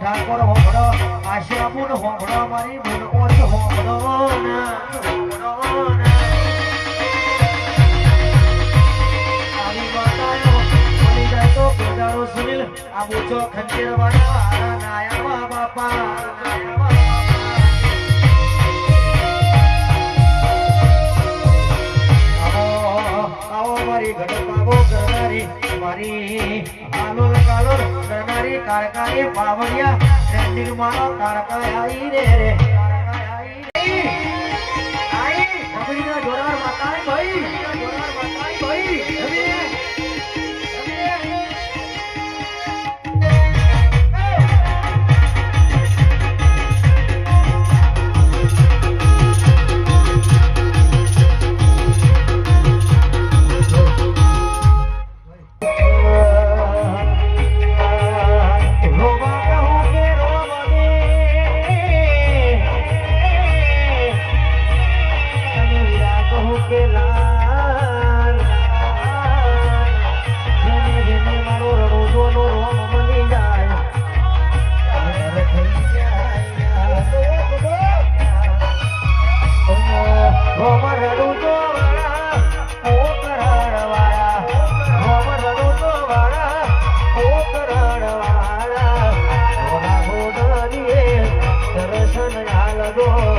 ઠાકોર હોમડો આશાપુર હોમડો મારી ભૂલ ઓછ હોમડો ના. હજારો સુનિલ, આ બોચો ખંજેર વાળા નાયા બાપા નાયા બાપા. મારી ગણપાવો કરનારી મારી હાલોલ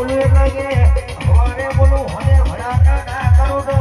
બોલું એટલે કે હવારે બોલું અને ભડાકા ના કરું તો.